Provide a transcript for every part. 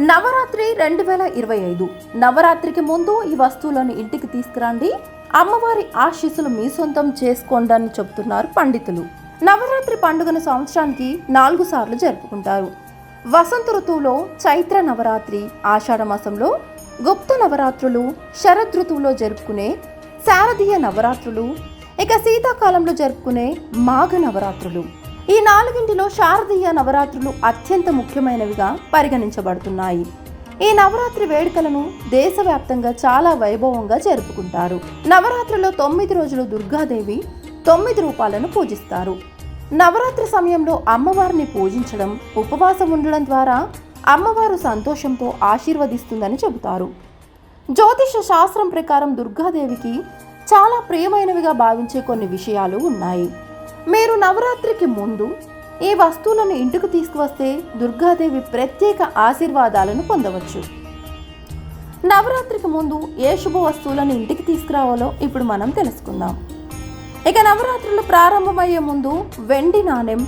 నవరాత్రి రెండు వేల ఇరవై ఐదు. నవరాత్రికి ముందు ఈ వస్తువులను ఇంటికి తీసుకురండి. అమ్మవారి ఆశీస్సులు మీ సొంతం చేసుకోండి అని చెబుతున్నారు పండితులు. నవరాత్రి పండుగను సంవత్సరానికి నాలుగు సార్లు జరుపుకుంటారు. వసంత ఋతువులో చైత్ర నవరాత్రి ఆషాఢ మాసంలో గుప్త నవరాత్రులు శరద్ ఋతువులో జరుపుకునే శారదీయ నవరాత్రులు ఇక శీతాకాలంలో జరుపుకునే మాఘ నవరాత్రులు. ఈ నాలుగింటిలో శారదీయ నవరాత్రులు అత్యంత ముఖ్యమైనవిగా పరిగణించబడుతున్నాయి. ఈ నవరాత్రి వేడుకలను దేశవ్యాప్తంగా చాలా వైభవంగా జరుపుకుంటారు. నవరాత్రిలో తొమ్మిది రోజులు దుర్గాదేవి తొమ్మిది రూపాలను పూజిస్తారు. నవరాత్రి సమయంలో అమ్మవారిని పూజించడం ఉపవాసం ఉండడం ద్వారా అమ్మవారు సంతోషంతో ఆశీర్వదిస్తుందని చెబుతారు. జ్యోతిష శాస్త్రం ప్రకారం దుర్గాదేవికి చాలా ప్రియమైనవిగా భావించే కొన్ని విషయాలు ఉన్నాయి. మీరు నవరాత్రికి ముందు ఈ వస్తువులను ఇంటికి తీసుకువస్తే దుర్గాదేవి ప్రత్యేక ఆశీర్వాదాలను పొందవచ్చు. నవరాత్రికి ముందు ఏ శుభ వస్తువులను ఇంటికి తీసుకురావాలో ఇప్పుడు మనం తెలుసుకుందాం. ఇక నవరాత్రులు ప్రారంభమయ్యే ముందు వెండి నాణెం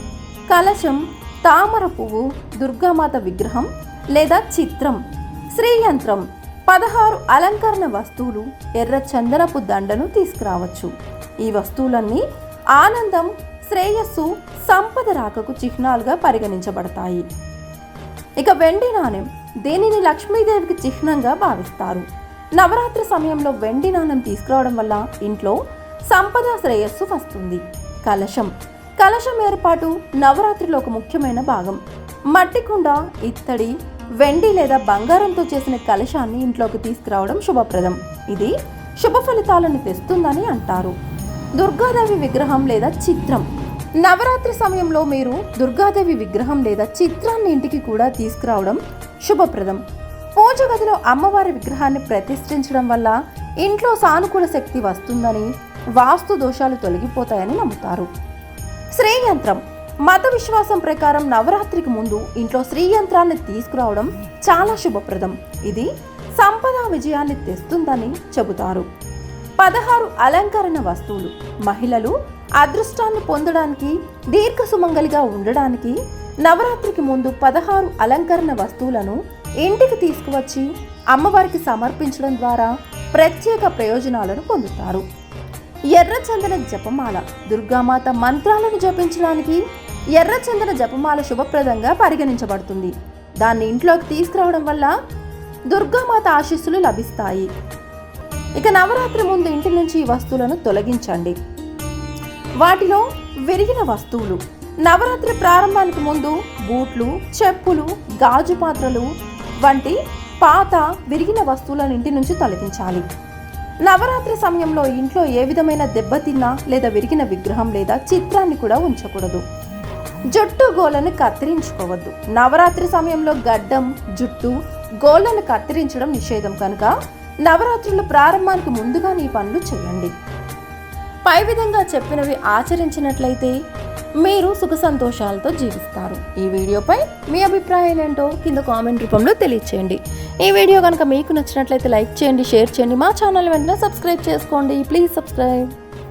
కలశం తామర పువ్వు దుర్గామాత విగ్రహం లేదా చిత్రం శ్రీయంత్రం పదహారు అలంకరణ వస్తువులు ఎర్ర చందనపు దండను తీసుకురావచ్చు. ఈ వస్తువులన్నీ ఆనందం శ్రేయస్సు సంపద రాకకు చిహ్నాలుగా పరిగణించబడతాయి. ఇక వెండి నాణెం దీనిని లక్ష్మీదేవికి చిహ్నంగా భావిస్తారు? నవరాత్రి సమయంలో వెండి నాణెం తీసుకురావడం వల్ల ఇంట్లో సంపద శ్రేయస్సు వస్తుంది. కలశం. కలశం ఏర్పాటు నవరాత్రిలో ఒక ముఖ్యమైన భాగం. మట్టి కుండ ఇత్తడి వెండి లేదా బంగారంతో చేసిన కలశాన్ని ఇంట్లోకి తీసుకురావడం శుభప్రదం. ఇది శుభ ఫలితాలను తెస్తుందని అంటారు. దుర్గాదేవి విగ్రహం లేదా చిత్రం? నవరాత్రి సమయంలో మీరు దుర్గాదేవి విగ్రహం లేదా చిత్రాన్ని ఇంటికి కూడా తీసుకురావడం శుభప్రదం. పూజ గదిలో అమ్మవారి విగ్రహాన్ని ప్రతిష్ఠించడం వల్ల ఇంట్లో సానుకూల శక్తి వస్తుందని వాస్తు దోషాలు తొలగిపోతాయని నమ్ముతారు. శ్రీయంత్రం. మత విశ్వాసం ప్రకారం నవరాత్రికి ముందు ఇంట్లో శ్రీయంత్రాన్ని తీసుకురావడం చాలా శుభప్రదం. ఇది సంపద విజయాన్ని తెస్తుందని చెబుతారు. పదహారు అలంకరణ వస్తువులు. మహిళలు అదృష్టాన్ని పొందడానికి దీర్ఘ సుమంగలిగా ఉండడానికి నవరాత్రికి ముందు పదహారు అలంకరణ వస్తువులను ఇంటికి తీసుకువచ్చి అమ్మవారికి సమర్పించడం ద్వారా ప్రత్యేక ప్రయోజనాలను పొందుతారు. ఎర్రచందన జపమాల. దుర్గామాత మంత్రాలను జపించడానికి ఎర్రచందన జపమాల శుభప్రదంగా పరిగణించబడుతుంది. దాన్ని ఇంట్లోకి తీసుకురావడం వల్ల దుర్గామాత ఆశీస్సులు లభిస్తాయి. ఇక నవరాత్రి ముందు ఇంటి నుంచి ఈ వస్తువులను తొలగించండి. వాటిలో విరిగిన వస్తువులు నవరాత్రి ప్రారంభానికి ముందు బూట్లు చెప్పులు గాజు పాత్రలు వంటి పాత విరిగిన వస్తువులను ఇంటి నుంచి తొలగించాలి. నవరాత్రి సమయంలో ఇంట్లో ఏ విధమైన దెబ్బతిన్న లేదా విరిగిన విగ్రహం లేదా చిత్రాన్ని కూడా ఉంచకూడదు. జుట్టు గోలను కత్తిరించుకోవద్దు. నవరాత్రి సమయంలో గడ్డం జుట్టు గోలను కత్తిరించడం నిషేధం కనుక నవరాత్రుల ప్రారంభానికి ముందుగా ఈ పనులు చేయండి. పై విధంగా చెప్పినవి ఆచరించినట్లయితే మీరు సుఖ సంతోషాలతో జీవిస్తారు. ఈ వీడియోపై మీ అభిప్రాయాలు ఏంటో కింద కామెంట్ రూపంలో తెలియచేయండి. ఈ వీడియో కనుక మీకు నచ్చినట్లయితే లైక్ చేయండి షేర్ చేయండి. మా ఛానల్ వెంటనే సబ్స్క్రైబ్ చేసుకోండి. Please subscribe.